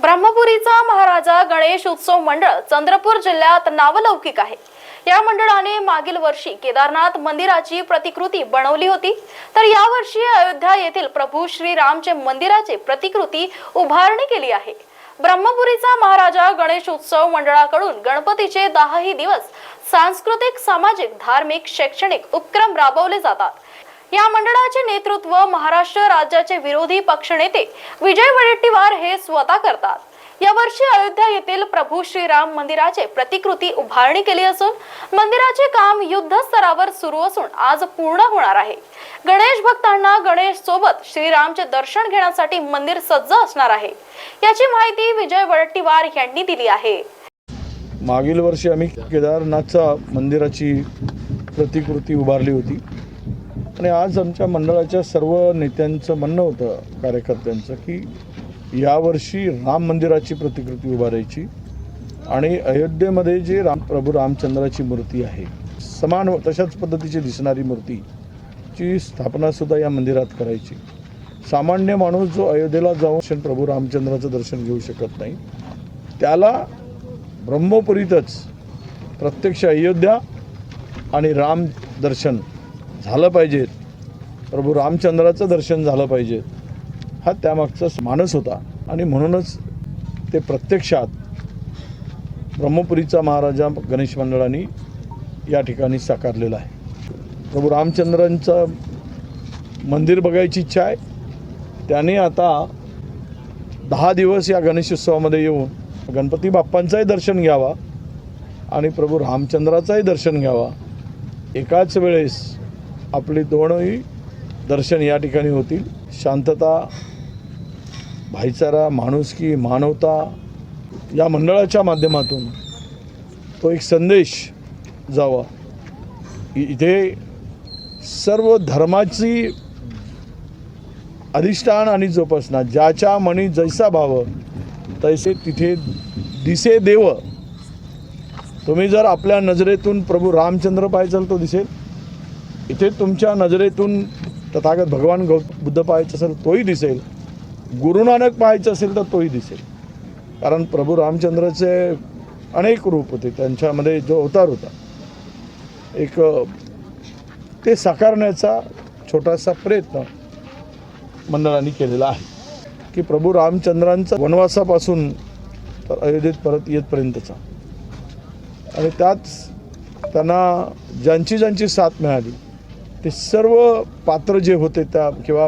ब्रह्मपुरीचा महाराजा गणेश उत्सव मंडळ चंद्रपूर जिल्ह्यात नावलौकिक आहे. या मंडळाने मागील वर्षी केदारनाथ मंदिराची प्रतिकृती बनवली होती. तर यावर्षी अयोध्या येथील प्रभू श्री रामचे मंदिराची प्रतिकृती उभारणी केली आहे. ब्रह्मपुरीचा महाराजा गणेश उत्सव मंडळाकडून गणपतीचे दहाही दिवस सांस्कृतिक सामाजिक धार्मिक शैक्षणिक उपक्रम राबवले जातात. या मंडळाचे नेतृत्व महाराष्ट्र राज्याचे विरोधी पक्षनेते विजय वडेट्टीवार हे स्वतः करतात. यावर्षी अयोध्या येथील प्रभू श्रीराम मंदिराचे प्रतिकृती उभारणी केली असून मंदिराचे काम युद्ध स्तरावर सुरू असून आज पूर्ण होणार आहे. गणेश भक्तांना गणेश सोबत श्रीरामचे दर्शन घेण्यासाठी मंदिर सज्ज असणार आहे. याची माहिती विजय वडट्टीवार यांनी दिली आहे. मागील वर्षी आम्ही केदारनाथचा मंदिराची प्रतिकृती उभारली होती. आणि आज आमच्या मंडळाच्या सर्व नेत्यांचं म्हणणं होतं कार्यकर्त्यांचं की यावर्षी राम मंदिराची प्रतिकृती उभारायची आणि अयोध्येमध्ये जे राम प्रभू रामचंद्राची मूर्ती आहे समान तशाच पद्धतीची दिसणारी मूर्तीची स्थापनासुद्धा या मंदिरात करायची. सामान्य माणूस जो अयोध्येला जाऊन प्रभू रामचंद्राचं दर्शन घेऊ शकत नाही त्याला ब्रह्मपुरीतच प्रत्यक्ष अयोध्या आणि राम दर्शन झालं पाहिजेत प्रभू रामचंद्राचं दर्शन झालं पाहिजे. हा त्यामागचा मानस होता. आणि म्हणूनच ते प्रत्यक्षात ब्रह्मपुरीचा महाराजा गणेश मंडळाने या ठिकाणी साकारलेला आहे. प्रभू रामचंद्रांचं मंदिर बघायची इच्छा आहे. त्याने आता दहा दिवस या गणेशोत्सवामध्ये येऊन गणपती बाप्पांचाही दर्शन घ्यावा आणि प्रभू रामचंद्राचंही दर्शन घ्यावा. एकाच वेळेस आपली दोनही दर्शन या ठिकाणी होतील. शांतता भाईचारा माणुसकी मानवता या मंडळाच्या माध्यमातून तो एक संदेश जावा. इथे सर्व धर्माची अधिष्ठान आणि जोपासना ज्याच्या मणी जैसा भाव तैसे तिथे दिसे देव. तुम्ही जर आपल्या नजरेतून प्रभू रामचंद्र पाहायचाल तो दिसेल. इथे तुमच्या नजरेतून तथागत भगवान गौ बुद्ध पाहायचं असेल तोही दिसेल. गुरुनानक पाहायचं असेल तर तोही दिसेल. कारण प्रभू रामचंद्राचे अनेक रूप होते. त्यांच्यामध्ये जो अवतार होता. एक ते साकारण्याचा छोटासा प्रयत्न मंडळाने केलेला आहे. की प्रभू रामचंद्रांचा वनवासापासून तर अयोध्येत परत येतपर्यंतचा. आणि त्याच त्यांना ज्यांची ज्यांची साथ मिळाली ते सर्व पात्र जे होते त्या किंवा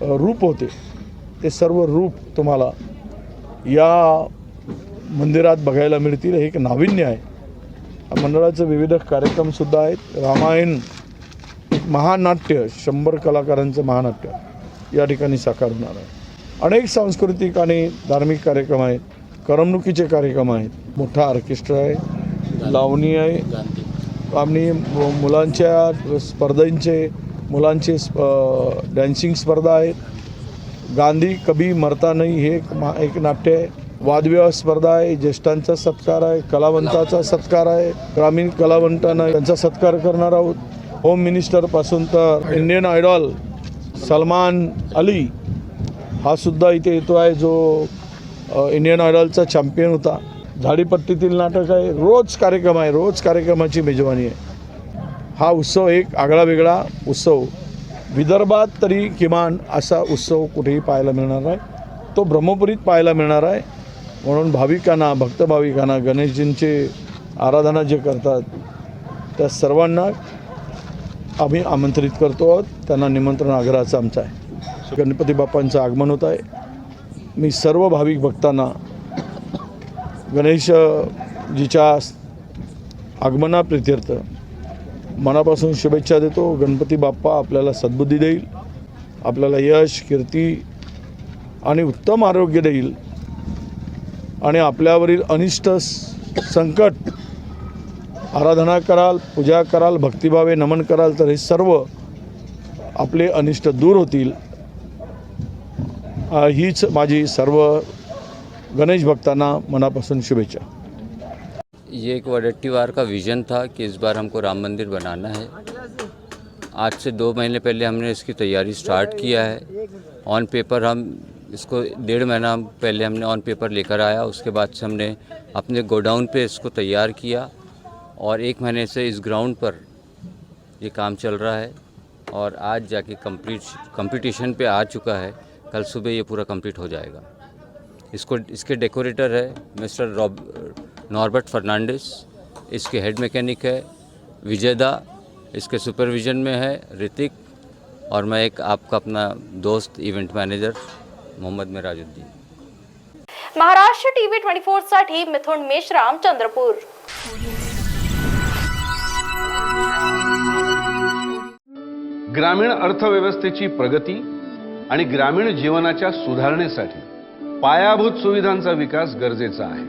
रूप होते ते सर्व रूप तुम्हाला या मंदिरात बघायला मिळतील. हे एक नाविन्य आहे. मंडळाचं मंडळाचे विविध कार्यक्रमसुद्धा आहेत. रामायण एक महानाट्य शंभर कलाकारांचं महानाट्य या ठिकाणी साकार होणार आहे. अनेक सांस्कृतिक आणि धार्मिक कार्यक्रम आहेत. करमणुकीचे कार्यक्रम आहेत. मोठा ऑर्केस्ट्रा आहे. लावणी आहे. आणि मु- मुलांच्या स्पर्धांचे मुलांचे स्प- डॅन्सिंग स्पर्धा आहेत. गांधी कभी मरता नाही हे एक मा एक नाट्य आहे. वादविवाह स्पर्धा आहे. ज्येष्ठांचा सत्कार आहे. कलावंताचा सत्कार आहे. ग्रामीण कलावंतांना त्यांचा सत्कार करणार आहोत. होम मिनिस्टरपासून तर इंडियन आयडॉल सलमान अली हा सुद्धा इथे येतो आहे जो इंडियन आयडॉलचा चॅम्पियन होता. झाडीपट्टीतील नाटक आहे. रोज कार्यक्रम आहे. रोज कार्यक्रमाची मेजवानी आहे. हा उत्सव एक आगळा वेगळा उत्सव. विदर्भात तरी किमान असा उत्सव कुठेही पाहायला मिळणार आहे तो ब्रह्मपुरीत पाहायला मिळणार आहे. म्हणून भाविकांना भक्त भाविकांना गणेशजींचे आराधना जे करतात त्या सर्वांना आम्ही आमंत्रित करतो आहोत. त्यांना निमंत्रण आग्रहाचं आमचं आहे. गणपती बाप्पांचं आगमन होत आहे. मी सर्व भाविक भक्तांना गणेशजीच्या आगमना प्रित्यर्थ मनापासून शुभेच्छा देतो. गणपती बाप्पा आपल्याला सद्बुद्धी देईल आपल्याला यश कीर्ती आणि उत्तम आरोग्य देईल आणि आपल्यावरील अनिष्ट स- संकट आराधना कराल पूजा कराल भक्तिभावे नमन कराल तर हे सर्व आपले अनिष्ट दूर होतील. हीच माझी सर्व गणेश भक्तांना मनापासून शुभेच्छा. ये एक वडट्टीवार का विज़न था कि इस बार हमको राम मंदिर बनाना है। आज से दो महीने पहले हमने इसकी तैयारी स्टार्ट किया है। ऑन पेपर हम इसको डेढ़ महीना पहले हमने ऑन पेपर लेकर आया। उसके बाद से हमने अपने गोडाउन पे इसको तैयार किया और एक महीने से इस ग्राउंड पर ये काम चल रहा है और आज जाके कंप्लीट कंपटीशन पे आ चुका है। कल सुबह ये पूरा कंप्लीट हो जाएगा। इसको इसके डेकोरेटर है मिस्टर रॉब नॉर्बर्ट फर्नांडिस इसके हेड मैकेनिक है विजयदा इसके सुपरविजन में है ऋतिक और मैं एक आपका अपना दोस्त event manager Mohammad Mirajuddin. Maharashtra TV twenty फोरसाठी Mithun Meshram Chandrapur. ग्रामीण अर्थव्यवस्थेची प्रगती आणि ग्रामीण जीवनाच्या सुधारणेसाठी पायाभूत सुविधांचा विकास गरजेचा आहे.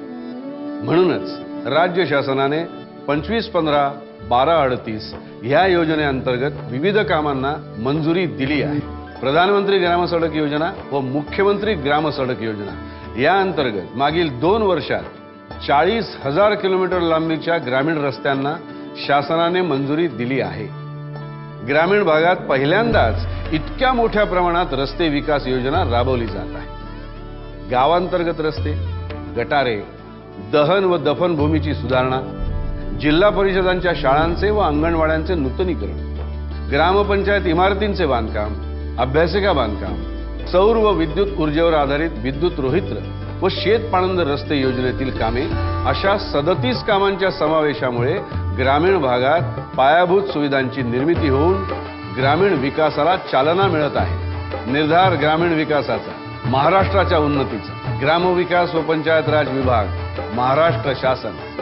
म्हणूनच राज्य शासनाने पंचवीस पंधरा बारा अडतीस ह्या योजनेअंतर्गत विविध कामांना मंजुरी दिली आहे. प्रधानमंत्री ग्रामसडक योजना व मुख्यमंत्री ग्रामसडक योजना या अंतर्गत मागील दोन वर्षात चाळीस हजार किलोमीटर लांबीच्या ग्रामीण रस्त्यांना शासनाने मंजुरी दिली आहे. ग्रामीण भागात पहिल्यांदाच इतक्या मोठ्या प्रमाणात रस्ते विकास योजना राबवली जात आहे. गावांतर्गत रस्ते गटारे दहन व दफन भूमीची सुधारणा जिल्हा परिषदांच्या शाळांचे व अंगणवाड्यांचे नूतनीकरण ग्रामपंचायत इमारतींचे बांधकाम अभ्यासिका बांधकाम सौर व विद्युत ऊर्जेवर आधारित विद्युत रोहित्र व शेतपाणंद रस्ते योजनेतील कामे अशा सदतीस कामांच्या समावेशामुळे ग्रामीण भागात पायाभूत सुविधांची निर्मिती होऊन ग्रामीण विकासाला चालना मिळत आहे. निर्धार ग्रामीण विकासाचा. महाराष्ट्राच्या उन्नतीचा. ग्रामविकास व पंचायत राज विभाग महाराष्ट्र शासन.